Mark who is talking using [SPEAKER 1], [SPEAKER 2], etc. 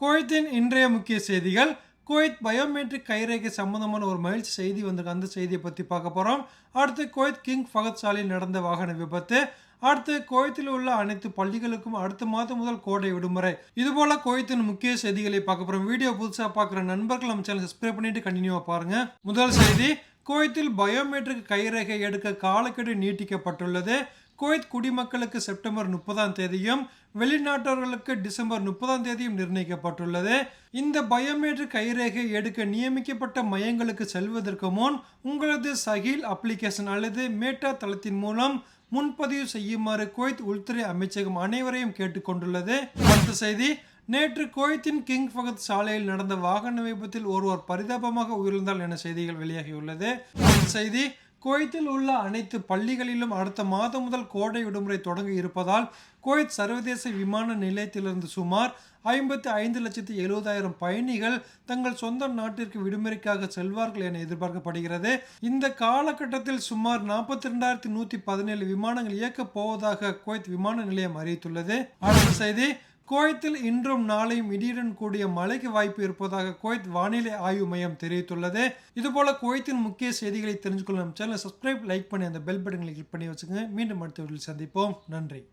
[SPEAKER 1] குவைத்தின் இன்றைய முக்கிய செய்திகள். குவைத் பயோமெட்ரிக் கைரேகை சம்பந்தமான ஒரு மகிழ்ச்சி செய்தி வந்திருக்கு. அந்த செய்தியை பற்றி பார்க்க போகிறோம் அடுத்து குவைத் கிங் ஃபகத் சாலையில் நடந்த வாகன விபத்து. அடுத்து குவைத்தில் உள்ள அனைத்து பள்ளிகளுக்கும் அடுத்த மாதம் முதல் கோடை விடுமுறை. இதுபோல குவைத்தின் முக்கிய செய்திகளை பார்க்க போகிறோம் வீடியோ புதுசாக பார்க்குற நண்பர்கள் நம்ம சேனல் சப்ஸ்கிரைப் பண்ணிட்டு கண்டினியூவாக பாருங்கள் முதல் செய்தி குவைத்தில் பயோமெட்ரிக் கைரேகை எடுக்க காலக்கெடு நீட்டிக்கப்பட்டுள்ளது. குவைத் குடிமக்களுக்கு செப்டம்பர் முப்பதாம் தேதியும் வெளிநாட்டவர்களுக்கு டிசம்பர் முப்பதாம் தேதியும் நிர்ணயிக்கப்பட்டுள்ளது. இந்த பயோமெட்ரிக் கைரேகை எடுக்க நியமிக்கப்பட்ட மையங்களுக்கு செல்வதற்கு முன் உங்களது சகில் அப்ளிகேஷன் அல்லது மேட்டா தளத்தின் மூலம் முன்பதிவு செய்யுமாறு குவைத் உள்துறை அமைச்சகம் அனைவரையும் கேட்டுக்கொண்டுள்ளது அடுத்த செய்தி நேற்று குவைத்தின் கிங் ஃபகத் சாலையில் நடந்த வாகன விபத்தில் ஒருவர் பரிதாபமாக உயிர்ந்தால் என செய்திகள் வெளியாகியுள்ளது. செய்தி குவைத்தில் உள்ள அனைத்து பள்ளிகளிலும் அடுத்த மாதம் முதல் கோடை விடுமுறை தொடங்க இருப்பதால் குவைத் சர்வதேச விமான நிலையத்திலிருந்து சுமார் ஐம்பத்தி ஐந்து லட்சத்தி எழுபதாயிரம் பயணிகள் தங்கள் சொந்த நாட்டிற்கு விடுமுறைக்காக செல்வார்கள் என எதிர்பார்க்கப்படுகிறது. இந்த காலகட்டத்தில் சுமார் நாற்பத்தி ரெண்டாயிரத்தி நூற்றி பதினேழு விமானங்கள் இயக்கப் போவதாக குவைத் விமான நிலையம் அறிவித்துள்ளது. அடுத்த செய்தி குவைத்தில் இன்றும் நாளையும் இடியுடன் கூடிய மழைக்கு வாய்ப்பு இருப்பதாக குவைத் வானிலை ஆய்வு மையம் தெரிவித்துள்ளது. இதுபோல குவைத்தின் முக்கிய செய்திகளை தெரிஞ்சுக்கொள்ள நம்ம சேனலை சப்ஸ்கிரைப் லைக் பண்ணி அந்த பெல் பட்டனை கிளிக் பண்ணி வச்சுங்க மீண்டும் அடுத்த வீட்டில் சந்திப்போம். நன்றி.